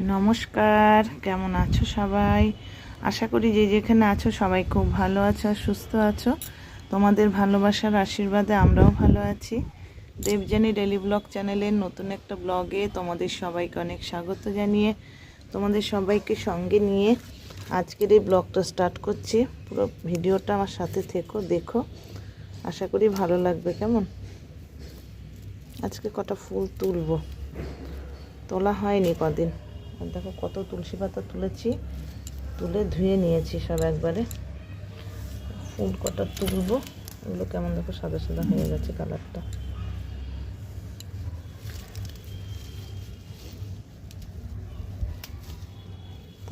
নমস্কার, কেমন আছো সবাই? আশা করি যে যেখানে আছো সবাই খুব ভালো আছো সুস্থ আছো। তোমাদের ভালোবাসার আশীর্বাদে আমরাও ভালো আছি। দেবজানি ডেলি ব্লগ চ্যানেলের নতুন একটা ব্লগে তোমাদের সবাইকে অনেক স্বাগত জানিয়ে, তোমাদের সবাইকে সঙ্গে নিয়ে আজকের এই ব্লগটা স্টার্ট করছি। পুরো ভিডিওটা আমার সাথে থেকো, দেখো। আশা করি ভালো লাগবে, কেমন? আজকে কটা ফুল তুলবো। তোলা হয়নি কদিন। আর দেখো কত তুলসী পাতা তুলেছি। তুলে ধুয়ে নিয়েছি সব একবারে। ফুল কটা তুলবো। এগুলো কেমন দেখো সাদা সাদা হয়ে গেছে কালারটা।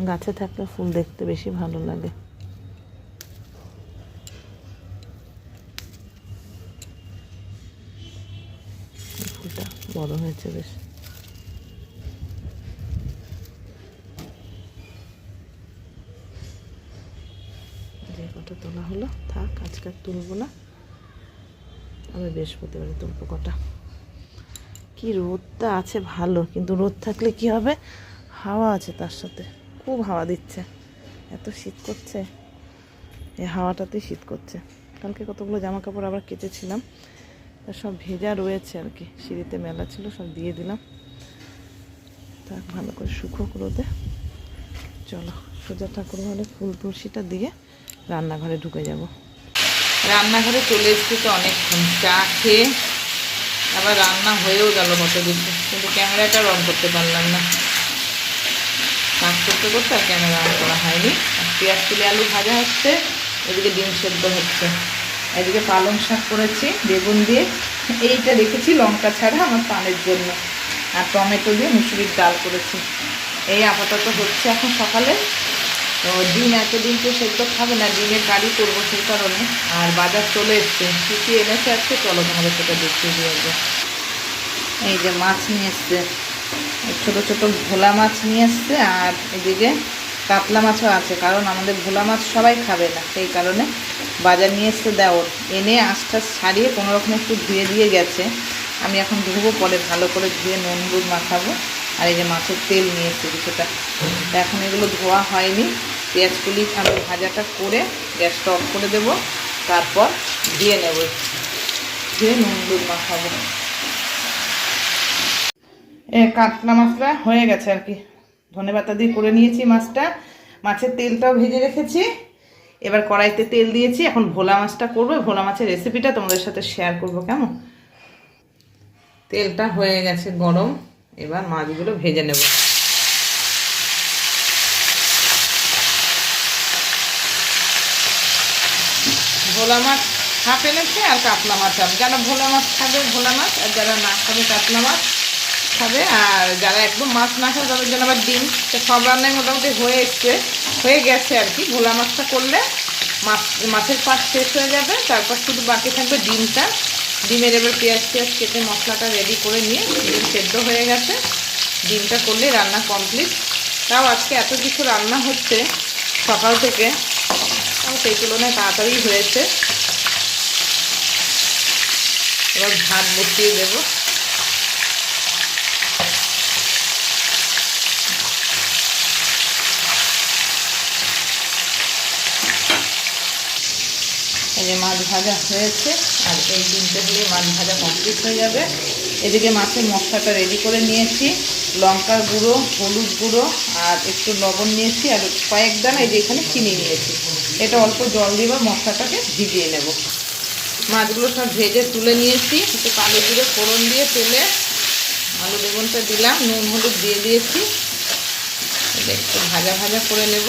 গাছে থাকলে ফুল দেখতে বেশি ভালো লাগে। ফুলটা বড় হয়েছে বেশ যে কটা তোলা হলো। থাক, আজকে আর তুলবো না। আমি বৃহস্পতিবারে তুলবো কটা। কি রোদটা আছে ভালো, কিন্তু রোদ থাকলে কি হবে? হাওয়া আছে তার সাথে। খুব হাওয়া দিচ্ছে। এত শীত করছে। এই হাওয়াটাতেই শীত করছে। কালকে কতগুলো জামা কাপড় আবার কেচেছিলাম। তা সব ভেজা রয়েছে আর কি। সিঁড়িতে মেলা ছিল, সব দিয়ে দিলাম। থাক, ভালো করে শুকোক রোদে। চলো, সোজা ঠাকুর ঘরে ফুল তুলসীটা দিয়ে রান্নাঘরে ঢুকে যাব। রান্নাঘরে চলে এসেছি তো অনেকক্ষণ। চা খেয়ে আবার রান্না হয়েও গেল কত কিছু কিন্তু ক্যামেরাটা অন করতে পারলাম না। কাজ করতে করতে আর ক্যামেরা অন করা হয়নি। আর পেঁয়াজ তুলে আলু ভাজা হচ্ছে, এদিকে ডিম সেদ্ধ হচ্ছে। এদিকে পালং শাক করেছি, বেগুন দিয়ে। এইটা রেখেছি লঙ্কা ছাড়া আমার পানের জন্য। আর টমেটো দিয়ে মুসুরির ডাল করেছি। এই আপাতত হচ্ছে এখন সকালে তো ডিম এতদিন তো সেদ্ধ খাবে না ডিমের কারি করব সেই কারণে। আর বাজার চলে এসছে, কী কী এনেছে আজকে? চলো তোমাদের সেটা দেখিয়ে দিয়ে আসব এই যে মাছ নিয়ে এসছে ছোটো ছোটো ভোলা মাছ নিয়ে এসছে, আর এদিকে কাতলা মাছও আছে, কারণ আমাদের ভোলা মাছ সবাই খাবে না, সেই কারণে বাজার নিয়ে এসছে দেওর। এনে আঁশটা ছাড়িয়ে কোনো রকম একটু ধুয়ে দিয়ে গেছে। আমি এখন ধুবো পরে, ভালো করে ধুয়ে নুন হলুদ মাখাবো। আর এই যে মাছের তেল নিয়ে এসছে কিছুটা এখন এগুলো ধোয়া হয়নি। পেঁয়াজ কুলি আমি ভাজাটা করে গ্যাসটা অফ করে দেব। তারপর দিয়ে নেব ধুয়ে নুন হলুদ মাখাবো। এ, কাতলা মাছটা হয়ে গেছে আর কি। ধনে পাতা দিয়ে করে নিয়েছি মাছটা। মাছের তেলটাও ভেজে রেখেছি। এবার কড়াইতে তেল দিয়েছি। এখন ভোলা মাছটা করব। ভোলা মাছের রেসিপিটা তোমাদের সাথে শেয়ার করব, কেমন? তেলটা হয়ে গেছে গরম। এবার মাছগুলো ভেজে নেব। ভোলা মাছ হাফ এনেছে আর কাতলা মাছ হাফ যারা ভোলা মাছ খাবে, ভোলা মাছ, আর যারা না খাবে, কাতলা মাছ খাবে। আর যারা একদম মাছ না খাবে, তাদের জন্য আবার ডিম। তো সব রান্নায় মোটামুটি হয়ে এসছে। হয়ে গেছে আর কি। ভোলা মাছটা করলে মাছ, মাছের পাশ শেষ হয়ে যাবে। তারপর শুধু বাকি থাকবে ডিমটা। ডিমের এবার পেঁয়াজ পেঁয়াজ কেটে মশলাটা রেডি করে নিয়ে ডিম সেদ্ধ হয়ে গেছে। ডিমটা করলে রান্না কমপ্লিট তাও আজকে এত কিছু রান্না হচ্ছে সকাল থেকে, তাও সেই তুলনায় তাড়াতাড়ি হয়েছে। এবার ভাত বসিয়ে দেবো। এই যে মাছ ভাজা হয়েছে, আর এই তিনটে দিয়ে মাছ ভাজা কমপ্লিট হয়ে যাবে। এদিকে মাছের মশলাটা রেডি করে নিয়েছি। লঙ্কার গুঁড়ো, হলুদ গুঁড়ো, আর একটু লবণ নিয়েছি, আর কয়েক দানা এই যে এখানে চিনি নিয়েছি। এটা অল্প জল দিয়ে মশলাটাকে ভিজিয়ে নেব। মাছগুলো সব ভেজে তুলে নিয়েছি। একটু কালো জিরে ফোড়ন দিয়ে তেলে আলু বেগুনটা দিলাম, নুন হলুদ দিয়ে দিয়েছি। এটা একটু ভাজা ভাজা করে নেব।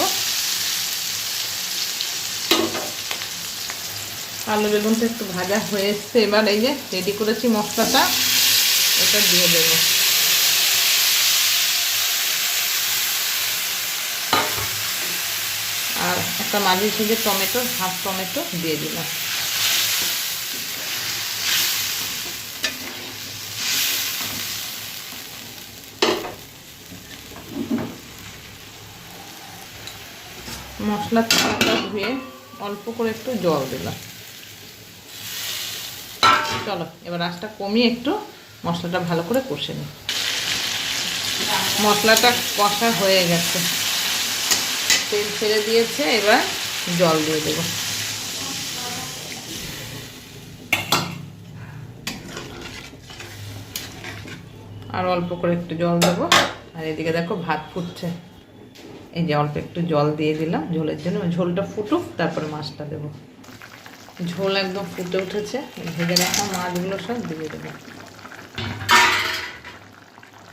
আলু বেগুনটা একটু ভাজা হয়ে এবার এই যে রেডি করেছি মশলাটা এটা দিয়ে দেব। আর একটা মাঝে সাঝে টমেটো হাফ টমেটো দিয়ে দিলাম। মশলা ধুয়ে অল্প করে একটু জল দিলাম। চলো, এবার আঁচটা কমিয়ে একটু মশলাটা ভালো করে কষে নিই মশলাটা কষা হয়ে গেছে। তেল ছেড়ে দিয়েছে, এবার জল দিয়ে দেবো। আর অল্প করে একটু জল দেবো। আর এদিকে দেখো ভাত ফুটছে। এই যে অল্প একটু জল দিয়ে দিলাম, ঝোলের জন্য ঝোলটা ফুটুক, তারপরে মাছটা দেবো। ঝোল একদম ফুটে উঠেছে। ভেজে রাখা মাছগুলো সব দিয়ে দেবো।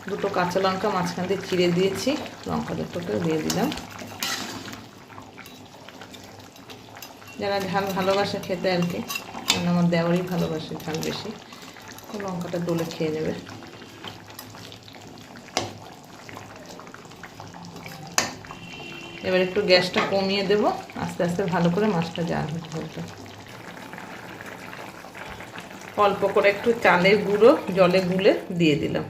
দুটো কাঁচা লঙ্কা মাঝখান দিয়ে চিড়ে দিয়েছি। লঙ্কা দুটোকে দিয়ে দিলাম। যারা ঝাল ভালোবাসে খেতে আর কি আমার দেওয়ারই ভালোবাসে ঝাল বেশি লঙ্কাটা দোলে খেয়ে নেবে। এবার একটু গ্যাসটা কমিয়ে দেব। আস্তে আস্তে ভালো করে মাছটা জাল ঝোলটা অল্প করে একটু চালের গুঁড়ো জলে গুলে দিয়ে দিলাম।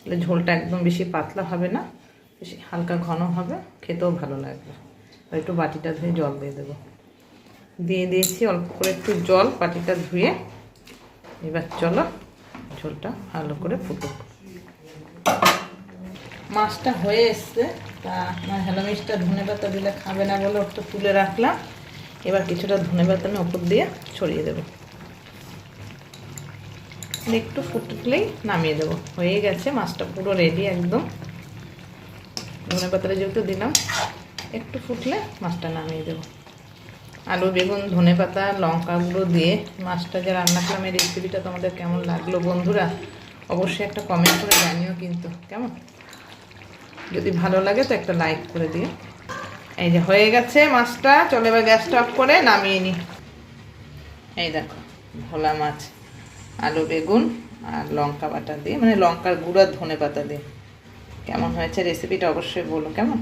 তাহলে ঝোলটা একদম বেশি পাতলা হবে না, বেশি হালকা ঘন হবে, খেতেও ভালো লাগবে। আর একটু বাটিটা ধুয়ে জল দিয়ে দেবো। দিয়ে দিয়েছি অল্প করে একটু জল, বাটিটা ধুয়ে এবার চলো ঝোলটা ভালো করে ফুটুক। মাছটা হয়ে এসছে, তা আমার হেলো মিষ্টা ধনে পাতা দিলে খাবে না বলে ওটা তুলে রাখলাম। এবার কিছুটা ধনে পাতা আমি ওপর দিয়ে ছড়িয়ে দেবো। একটু ফুটলেই নামিয়ে দেবো। হয়ে গেছে, মাছটা পুরো রেডি একদম। ধনে পাতাটা যেহেতু দিলাম, একটু ফুটলে মাছটা নামিয়ে দেবো। আলু, বেগুন, ধনে পাতা লঙ্কা গুঁড়ো দিয়ে মাছটা যে রান্না করলাম, এই রেসিপিটা তোমাদের কেমন লাগল বন্ধুরা, অবশ্যই একটা কমেন্ট করে জানিও কিন্তু, কেমন? যদি ভালো লাগে তো একটা লাইক করে দিও। এই যে হয়ে গেছে মাছটা, চলে এবার গ্যাসটা অফ করে নামিয়ে নি। এই দেখো, ভোলা মাছ। আলু, বেগুন আর লঙ্কা বাটা দিয়ে মানে লঙ্কার গুঁড়ো আর ধনে পাতা দিয়ে। কেমন হয়েছে রেসিপিটা অবশ্যই বলো কেমন?